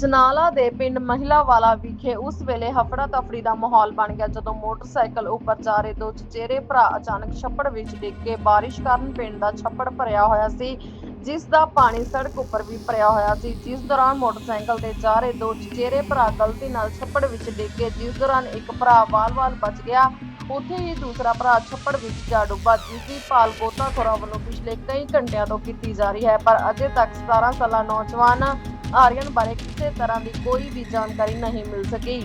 ਅਜਨਾਲਾ ਦੇ ਪਿੰਡ ਮਹਿਲਾਵਾਲਾ ਵਿਖੇ ਉਸ ਵੇਲੇ ਹਫੜਾ ਤਫੜੀ ਦਾ ਮਾਹੌਲ ਬਣ ਗਿਆ ਜਦੋਂ ਮੋਟਰਸਾਈਕਲ ਉੱਪਰ ਜਾ ਰਹੇ ਦੋ ਚਚੇਰੇ ਭਰਾ ਅਚਾਨਕ ਛੱਪੜ ਵਿੱਚ ਡਿੱਗ ਕੇ ਬਾਰਿਸ਼ ਕਾਰਨ ਪਿੰਡ ਦਾ ਛੱਪੜ ਭਰਿਆ ਹੋਇਆ ਸੀ, ਜਿਸ ਦਾ ਪਾਣੀ ਸੜਕ ਉੱਪਰ ਵੀ ਭਰਿਆ ਹੋਇਆ ਸੀ। ਜਿਸ ਦੌਰਾਨ ਮੋਟਰਸਾਈਕਲ ਤੇ ਜਾ ਰਹੇ ਦੋ ਚਚੇਰੇ ਭਰਾ ਗਲਤੀ ਨਾਲ ਛੱਪੜ ਵਿੱਚ ਡਿੱਗ ਗਏ ਜਿਸ ਦੌਰਾਨ ਇੱਕ ਭਰਾ ਵਾਲ-ਵਾਲ ਬਚ ਗਿਆ, ਉੱਥੇ ਹੀ ਦੂਸਰਾ ਭਰਾ ਛੱਪੜ ਵਿੱਚ ਜਾ ਡੁੱਬਾ, ਜਿਸ ਦੀ ਭਾਲ ਗੋਤਾਖੋਰਾਂ ਵੱਲੋਂ ਪਿਛਲੇ ਕਈ ਘੰਟਿਆਂ ਤੋਂ ਕੀਤੀ ਜਾ ਰਹੀ ਹੈ, ਪਰ ਅਜੇ ਤੱਕ 17 ਸਾਲਾ ਨੌਜਵਾਨ ਆਰੀਅਨ ਬਾਰੇ ਕਿਸੇ ਤਰ੍ਹਾਂ ਦੀ ਕੋਈ ਵੀ ਜਾਣਕਾਰੀ ਨਹੀਂ ਮਿਲ ਸਕੀ।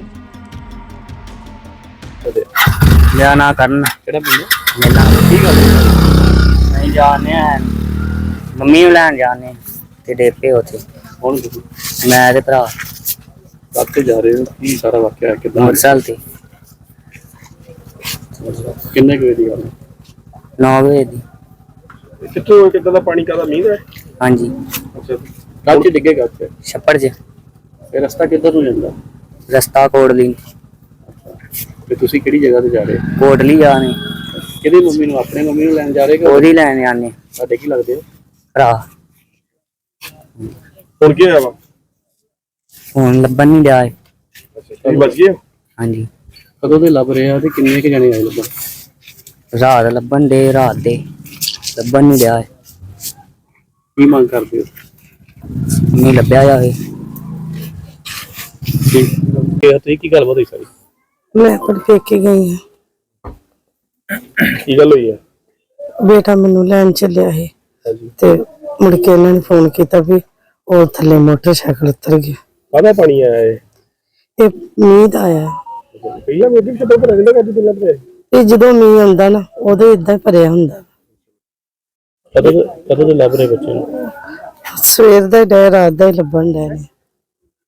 ਮੇਰਾ ਨਾਂ ਕਰਨ। ਕਿਹੜਾ ਪਿੰਡ? ਮੇਲਾ ਕੀ ਗੱਲ ਹੋਈ? ਨਹੀਂ ਜਾਣੇ ਆ ਮੰਮੀ ਨੂੰ ਲੈਣ ਜਾਣੇ ਤੇ ਡੇਪੇ ਉਥੇ। ਹੁਣ ਮੈਂ ਤੇ ਭਰਾ। ਕਾਕੇ ਜਾ ਰਹੇ ਹੋ? ਕੀ ਸਾਰਾ ਵਾਕਿਆ ਹੈ? ਕਿਦਾਂ? ਮੋਟਰਸਾਈਕਲ ਤੇ। ਕਿੰਨੇ ਕੁ ਵਜੇ ਦੀ ਗੱਲ ਹੈ? 9 ਵਜੇ ਦੀ। ਇਹ ਕਿੱਥੋਂ ਕਿੱਦਾਂ ਦਾ ਪਾਣੀ ਕਾਦਾ ਮੀਂਹ ਦਾ ਹਾਂਜੀ। ਅੱਛਾ। ਕੱਚ ਡਿੱਗੇਗਾ ਉੱਥੇ ਛੱਪੜ 'ਚ ਇਹ ਰਸਤਾ ਕਿੱਧਰ ਨੂੰ ਜਾਂਦਾ ਰਸਤਾ ਕੋਟਲੀ ਤੇ ਤੁਸੀਂ ਕਿਹੜੀ ਜਗ੍ਹਾ ਤੇ ਜਾ ਰਹੇ ਹੋ ਕੋਟਲੀ ਜਾਣੇ ਕਿਹਦੀ ਮੰਮੀ ਨੂੰ ਆਪਣੇ ਮੰਮੀ ਨੂੰ ਲੈਣ ਜਾ ਰਹੇ ਕਿ ਉਹਦੀ ਲੈਣ ਜਾਣੇ ਸਾਡੇ ਕੀ ਲੱਗਦੇ ਹੋ ਭਰਾ ਹੁਣ ਕੀ ਹੋਇਆ ਵਾ ਹੁਣ ਲੱਭਣ ਨਹੀਂ ਡਿਆ ਏ। ਅੱਛਾ ਤੁਸੀਂ ਬਚ ਗਏ ਹੋ? ਹਾਂਜੀ ਕਦੋਂ ਦੇ ਲੱਭ ਰਹੇ ਆ ਤੇ ਕਿੰਨੇ ਕੁ ਜਣੇ ਆਏ ਲੱਭਣ ਰਾਤ ਲੱਭਣ ਦੇ ਰਾਤ ਦੇ ਲੱਭਣ ਨਹੀਂ ਡਿਆ ਏ। ਕੀ ਮੰਗ ਕਰਦੇ ਹੋ ਨਹੀਂ ਲੱਭਿਆ ਠੀਕ ਇਹ। ਤੇ ਕੀ ਗੱਲਬਾਤ ਹੋਈ ਸਾਰੀ? ਮੈਂ ਆਪਣੇ ਪੇਕੇ ਗਈ ਹਾਂ। ਕੀ ਗੱਲ ਹੋਈ ਹੈ? ਬੇਟਾ ਮੈਨੂੰ ਲੈਣ ਚੱਲਿਆ ਸੀ ਹਾਂਜੀ। ਤੇ ਮੁੜ ਕੇ ਇਹਨਾਂ ਨੇ ਫੋਨ ਕੀਤਾ ਵੀ ਉਹ ਥੱਲੇ ਮੋਟਰਸਾਈਕਲ ਉਤਰ ਗਿਆ। ਕਾਹਦਾ ਪਾਣੀ ਆਇਆ ਹੈ ਇਹ ਮੀਂਹ ਦਾ ਆਇਆ। ਪਹਿਲਾਂ ਮੇਰੀ ਵੀ ਛੱਡੋ ਪਰ ਅਗਲੇ ਕੱਜ ਦਿਨਾਂ ਤੇ ਇਹ ਜਦੋਂ ਮੀਂਹ ਆਉਂਦਾ ਨਾ ਉਹਦੇ ਇਦਾਂ ਭਰਿਆ ਹੁੰਦਾ। ਕਦੋਂ ਕਦੋਂ ਦੇ ਲੱਭ ਰਹੇ ਬੱਚੇ ਨੂੰ? ਸਵੇਰ ਦਾ ਹੀ ਡਰ ਰਾਤ ਦਾ ਹੀ ਲੱਭਣ ਡੈ ਨੇ।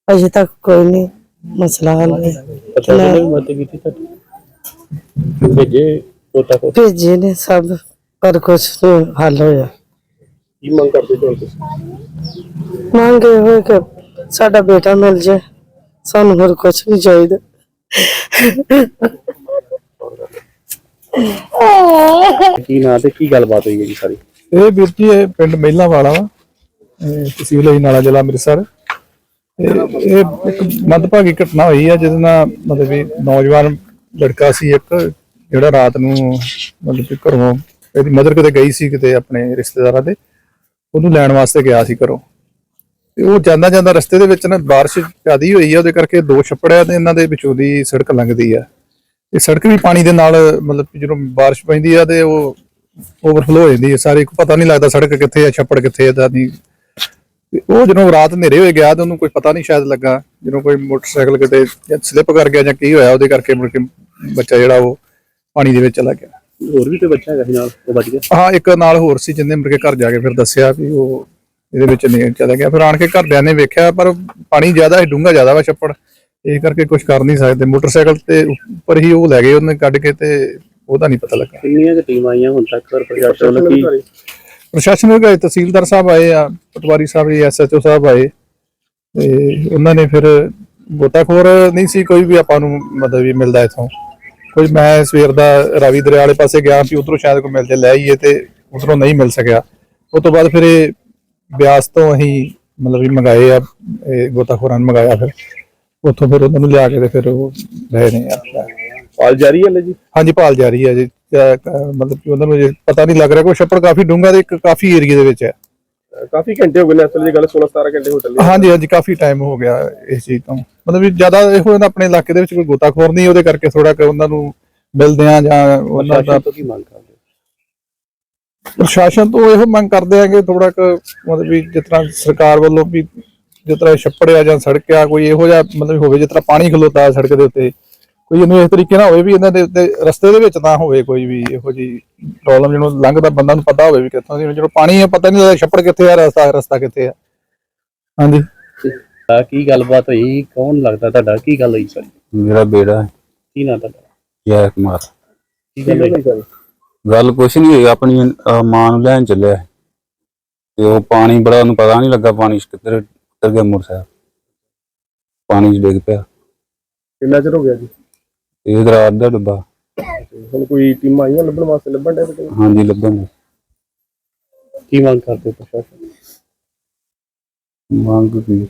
ਅਜੇ ਤੱਕ ਕੋਈ ਨਹੀਂ ਮਸਲਾ ਹੱਲ ਹੋਇਆ। ਪਤਾ ਨਹੀਂ ਮਤ ਕੀਤੀ ਤਾਂ ਭੇਜੇ ਕੋਟਾ ਕੋ ਭੇਜੇ ਨੇ ਸਭ ਪਰ ਕੁਛ ਨਹੀਂ ਹੱਲ ਹੋਇਆ। ਕੀ ਮੰਗ ਕਰਦੇ ਹੋ ਤੁਸੀਂ? ਮੰਗੇ ਹੋਏ ਕਿ ਸਾਡਾ ਬੇਟਾ ਮਿਲ ਜਾਏ ਸਾਨੂੰ ਹੋਰ ਕੁਛ ਨਹੀਂ ਚਾਹੀਦਾ। ਕੀ ਨਾਂ ਤੇ ਕੀ ਗੱਲਬਾਤ ਹੋਈ ਹੈ ਜੀ ਸਾਰੀ? ਇਹ ਵੀਰ ਜੀ ਇਹ ਪਿੰਡ ਮਹਿਲਾ ਵਾਲਾ ਵਾ। ਤਹਿਸੀਲ ਹੈ ਨਾਲਾ ਜ਼ਿਲ੍ਹਾ ਅੰਮ੍ਰਿਤਸਰ। ਇਹ ਇਹ ਇੱਕ ਮੰਦਭਾਗੀ ਘਟਨਾ ਹੋਈ ਹੈ, ਜਿਹਦੇ ਨਾਲ ਮਤਲਬ ਵੀ ਨੌਜਵਾਨ ਲੜਕਾ ਸੀ ਇੱਕ, ਜਿਹੜਾ ਰਾਤ ਨੂੰ ਮਤਲਬ ਕਿ ਘਰੋਂ ਇਹਦੀ ਮਦਰ ਕਿਤੇ ਗਈ ਸੀ ਕਿਤੇ ਆਪਣੇ ਰਿਸ਼ਤੇਦਾਰਾਂ ਦੇ, ਉਹਨੂੰ ਲੈਣ ਵਾਸਤੇ ਗਿਆ ਸੀ ਘਰੋਂ। ਤੇ ਉਹ ਜਾਂਦਾ ਜਾਂਦਾ ਰਸਤੇ ਦੇ ਵਿੱਚ ਨਾ ਬਾਰਿਸ਼ ਜ਼ਿਆਦੀ ਹੋਈ ਹੈ, ਉਹਦੇ ਕਰਕੇ ਦੋ ਛੱਪੜਿਆਂ ਦੇ ਇਹਨਾਂ ਦੇ ਵਿੱਚੋਂ ਦੀ ਸੜਕ ਲੰਘਦੀ ਆ ਇਹ ਸੜਕ ਵੀ ਪਾਣੀ ਦੇ ਨਾਲ ਮਤਲਬ ਕਿ ਜਦੋਂ ਬਾਰਿਸ਼ ਪੈਂਦੀ ਆ ਤੇ ਉਹ ਓਵਰਫਲੋ ਹੋ ਜਾਂਦੀ ਹੈ, ਸਾਰੇ ਕੋ ਪਤਾ ਨਹੀਂ ਲੱਗਦਾ ਸੜਕ ਕਿੱਥੇ ਆ ਛੱਪੜ ਕਿੱਥੇ ਆ ਦਾ ਨਹੀਂ ਤੇ ਉਹ ਜਦੋਂ ਰਾਤ ਹਨੇਰੇ ਹੋਏ ਗਿਆ ਤੇ ਉਹਨੂੰ ਕੋਈ ਪਤਾ ਨਹੀਂ ਸ਼ਾਇਦ ਲੱਗਾ ਜਦੋਂ ਕੋਈ ਮੋਟਰਸਾਈਕਲ ਕਿਤੇ ਜਾਂ ਸਲਿੱਪ ਕਰ ਗਿਆ ਜਾਂ ਕੀ ਹੋਇਆ ਉਹਦੇ ਕਰਕੇ ਮੁੜ ਕੇ ਬੱਚਾ ਜਿਹੜਾ ਉਹ ਪਾਣੀ ਦੇ ਵਿੱਚ ਚਲਾ ਗਿਆ। ਹੋਰ ਵੀ ਤੇ ਬੱਚਾ ਹੈਗਾ ਸੀ ਨਾਲ ਉਹ ਬਚ ਗਿਆ? ਹਾਂ ਇੱਕ ਨਾਲ ਹੋਰ ਸੀ ਜਿੰਨੇ ਮੁੜ ਕੇ ਘਰ ਜਾ ਕੇ ਫਿਰ ਦੱਸਿਆ ਵੀ ਉਹ ਇਹਦੇ ਵਿੱਚ ਨਹੀਂ ਚਲਾ ਗਿਆ। ਫਿਰ ਆਣ ਕੇ ਘਰਦਿਆਂ ਨੇ ਵੇਖਿਆ ਪਰ ਪਾਣੀ ਜ਼ਿਆਦਾ ਹੈ ਡੂੰਘਾ ਜ਼ਿਆਦਾ ਵਾ ਛੱਪੜ। ਇਹ ਕਰਕੇ ਕੁਝ ਕਰ ਨਹੀਂ ਸਕਦੇ। ਮੋਟਰਸਾਈਕਲ ਤੇ ਉੱਪਰ ਹੀ ਉਹ ਲੈ ਗਏ ਉਹਨੇ ਕੱਢ ਕੇ ਤੇ ਉਹਦਾ ਨਹੀਂ ਪਤਾ ਲੱਗਾ। ਕਿੰਨੀਆਂ ਕੁ ਟੀਮਾਂ ਆਈਆਂ ਹੁਣ ਤੱਕ ਪਰ ਪ੍ਰਸ਼ਾਸਨ ਵੱਲੋਂ ਕੀ ਪ੍ਰਸ਼ਾਸਨ ਵਿਭਾਗ ਦੇ ਤਹਿਸੀਲਦਾਰ ਸਾਹਿਬ ਆਏ ਆ, ਪਟਵਾਰੀ ਸਾਹਿਬ ਜੀ ਐਸਐਚਓ ਸਾਹਿਬ ਆਏ। ਤੇ ਉਹਨਾਂ ਨੇ ਫਿਰ ਗੋਤਾਖੋਰ ਨਹੀਂ ਸੀ ਕੋਈ ਵੀ ਆਪਾਂ ਨੂੰ ਮਦਦ ਵੀ ਮਿਲਦਾ ਇਥੋਂ। ਕੋਈ ਮੈਂ ਸਵੇਰ ਦਾ ਰਾਵੀ ਦਰਿਆ ਵਾਲੇ ਪਾਸੇ ਗਿਆ ਵੀ ਉਧਰੋਂ ਸ਼ਾਇਦ ਕੋਈ ਮਿਲ ਜੇ ਲੈ ਆਈਏ ਤੇ ਉਧਰੋਂ ਨਹੀਂ ਮਿਲ ਸਕਿਆ। ਉਸ ਤੋਂ ਬਾਅਦ ਫਿਰ ਇਹ ਬਿਆਸ ਤੋਂ ਅਸੀਂ ਮਤਲਬ ਵੀ ਮੰਗਾਏ ਆ ਗੋਤਾਖੋਰਾਂ ਨੂੰ ਮੰਗਾਇਆ ਫਿਰ। ਉੱਥੋਂ ਫਿਰ ਉਹਨਾਂ ਨੂੰ ਲਿਆ ਕੇ ਤੇ ਫਿਰ ਉਹ ਰਹੇ ਨੇ ਆ। ਪਾਲ ਜਾਰੀ ਹੈ ਜੀ? ਹਾਂਜੀ ਭਾਲ ਜਾਰੀ ਹੈ ਜੀ। ਮਤਲਬ ਕਿ ਉਹਨਾਂ ਨੂੰ ਜੇ ਪਤਾ ਨਹੀਂ ਲੱਗ ਰਿਹਾ ਕੋਈ। ਛੱਪੜ ਕਾਫੀ ਡੂੰਘਾ ਤੇ ਇੱਕ ਕਾਫੀ ਏਰੀਆ ਦੇ ਵਿੱਚ ਹੈ। ਕਾਫੀ ਘੰਟੇ ਹੋ ਗਏ ਨੇ ਅਸਲ ਦੀ ਗੱਲ 16 17 ਘੰਟੇ ਹੋ ਚੱਲੇ ਹਾਂਜੀ ਹਾਂਜੀ ਕਾਫੀ ਟਾਈਮ ਹੋ ਗਿਆ ਇਸ ਚੀਜ਼ ਤੋਂ। ਮਤਲਬ ਵੀ ਜ਼ਿਆਦਾ ਇਹੋ ਇਹਨਾਂ ਆਪਣੇ ਇਲਾਕੇ ਦੇ ਵਿੱਚ ਕੋਈ ਗੋਤਾਖੋਰ ਨਹੀਂ ਉਹਦੇ ਕਰਕੇ ਥੋੜਾ ਕਿ ਉਹਨਾਂ ਨੂੰ ਮਿਲਦੇ ਆ ਜਾਂ ਉਹਨਾਂ ਦਾ ਕੀ ਮੰਗ ਕਰਦੇ? ਪ੍ਰਸ਼ਾਸਨ ਤੋਂ ਇਹੋ ਮੰਗ ਕਰਦੇ ਆ ਕਿ ਥੋੜਾ ਕੁ ਮਤਲਬ ਵੀ ਜਿਸ ਤਰ੍ਹਾਂ ਸਰਕਾਰ ਵੱਲੋਂ ਵੀ ਜਿਸ ਤਰ੍ਹਾਂ ਛੱਪੜ ਆ ਜਾਂ ਸੜਕ ਆ ਕੋਈ ਇਹੋ ਜਿਹਾ ਮਤਲਬ ਹੋਵੇ ਜਿਸ ਤਰ੍ਹਾਂ ਪਾਣੀ ਖਲੋਤਾ ਸੜਕ ਦੇ ਉੱਤੇ। ਕੋਈ ਇਹਨੂੰ ਇਸ ਤਰੀਕੇ ਨਾਲ ਹੋਵੇ ਵੀ ਇਹਨਾਂ ਦੇ ਉੱਤੇ ਰਸਤੇ ਦੇ ਵਿੱਚ ਨਾ ਹੋਵੇ ਕੋਈ ਵੀ ਇਹੋ ਜੀ ਪ੍ਰੋਬਲਮ ਜਿਹਨੂੰ ਲੰਘਦਾ ਬੰਦਾ ਨੂੰ ਪਤਾ ਹੋਵੇ ਵੀ ਕਿੱਥੋਂ ਦੀ ਜਦੋਂ ਪਾਣੀ ਹੈ ਪਤਾ ਨਹੀਂ ਲੱਗਦਾ ਛੱਪੜ ਕਿੱਥੇ ਆ ਰਸਤਾ ਰਸਤਾ ਕਿੱਥੇ ਆ। ਹਾਂਜੀ। ਆ ਕੀ ਗੱਲਬਾਤ ਹੋਈ? ਕੌਣ ਲੱਗਦਾ ਤੁਹਾਡਾ? ਕੀ ਗੱਲ ਹੋਈ ਸਾਰੀ? ਮੇਰਾ ਬੇੜਾ ਹੈ, ਕੀ ਨਾਂ ਤੁਹਾਡਾ? ਜੈ ਕੁਮਾਰ। ਕੀ ਗੱਲ ਹੋਈ ਸਾਰੀ? ਗੱਲ ਕੁਛ ਨਹੀਂ ਹੋਈ ਆਪਣੀ ਅਹ, ਮਾਂ ਨੂੰ ਲੈਣ ਚੱਲਿਆ। ਸੀ। ਤੇ ਉਹ ਪਾਣੀ ਬੜਾ ਉਹਨੂੰ ਪਤਾ ਨਹੀਂ ਲੱਗਾ ਪਾਣੀ ਕਿੱਧਰ ਕਿੱਧਰ ਗਿਆ ਮੋਟਰਸਾਈਕਲ ਪਾਣੀ 'ਚ ਡਿੱਗ ਪਿਆ। ਕਿੰਨਾ ਚਿਰ ਹੋ ਗਿਆ ਜੀ? ਇਹ ਰਾਤ ਦਾ ਡੱਬਾ। ਹੁਣ ਕੋਈ ਟੀਮਾਂ ਆਈਆਂ ਲੱਭਣ ਵਾਸਤੇ ਲੱਭਣ ਦੇ ਬੇਟੇ ਹਾਂਜੀ ਲੱਭਣ। ਕੀ ਮੰਗ ਕਰਦੇ ਪ੍ਰਸ਼ਾਸਨ? ਮੰਗ ਕੀ?